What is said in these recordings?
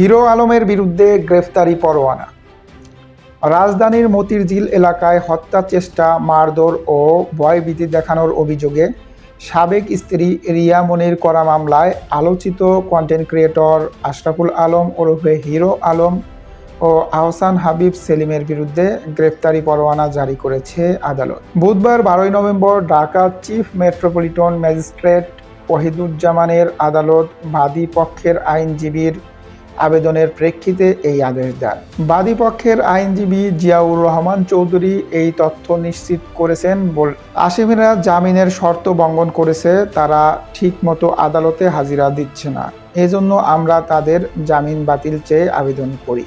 Hero আলমের বিরুদ্ধে গ্রেফতারি পরোয়ানা। রাজধানীর মতিরঝিল এলাকায় হত্যা চেষ্টা, মারধর ও ভয়ভীতি দেখানোর অভিযোগে সাবেক স্ত্রী রিয়া মনির করা মামলায় আলোচিত কন্টেন্ট ক্রিয়েটর আশরাফুল আলম ওরফে হিরো আলম ও আহসান হাবিব সেলিমের বিরুদ্ধে গ্রেফতারি পরোয়ানা জারি করেছে আদালত। বুধবার বারোই November Dhaka chief metropolitan magistrate ওহিদুজ্জামানের আদালত বাদী পক্ষের আইনজীবীর আবেদনের প্রেক্ষিতে এই আদেশ দেন। বাদী পক্ষের আইনজীবী জিয়াউর রহমান চৌধুরী এই তথ্য নিশ্চিত করেছেন আসামিরা জামিনের শর্ত লঙ্ঘন করেছে, তারা ঠিকমতো আদালতে হাজিরা দিচ্ছে না। এজন্য আমরা তাদের জামিন বাতিল চেয়ে আবেদন করি।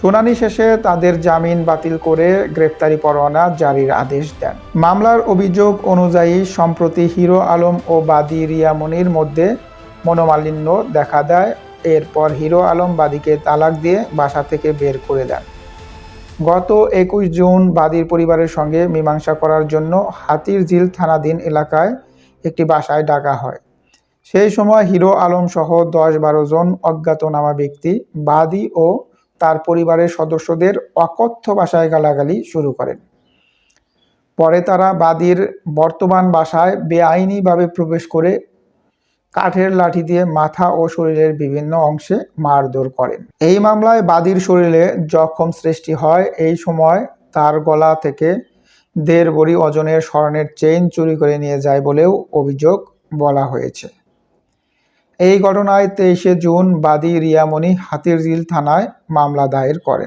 শুনানি শেষে তাদের জামিন বাতিল করে গ্রেপ্তারি পরোয়ানা জারির আদেশ দেন। মামলার অভিযোগ অনুযায়ী সম্প্রতি হিরো আলম ও বাদী রিয়া মনির মধ্যে মনোমালিন্য দেখা দেয়। এরপর হিরো আলম বাদীকে তালাক দিয়ে বাসা থেকে বের করে দেন। গত একুশ জুন বাদীর পরিবারের সঙ্গে মীমাংসা করার জন্য হাতিরঝিল থানাধীন এলাকায় একটি বাসায় ডাকা হয়। সেই সময় হিরো আলম সহ দশ বারো জন অজ্ঞাতনামা ব্যক্তি, বাদী ও তার পরিবারের সদস্যদের অকথ্য ভাষায় গালাগালি শুরু করেন। পরে তারা বাদীর বর্তমান বাসায় বেআইনিভাবে প্রবেশ করে কাঠের লাঠি দিয়ে মাথা ও শরীরের বিভিন্ন অংশে মারধর করেন। এই মামলায় বাদীর শরীরে জখম সৃষ্টি হয়। এই সময় তার গলা থেকে দেড় বড়ি ওজনের স্বর্ণের চেইন চুরি করে নিয়ে যায় বলেও অভিযোগ বলা হয়েছে। এই ঘটনায় তেইশে জুন বাদী রিয়ামণি হাতিরঝিল থানায় মামলা দায়ের করেন।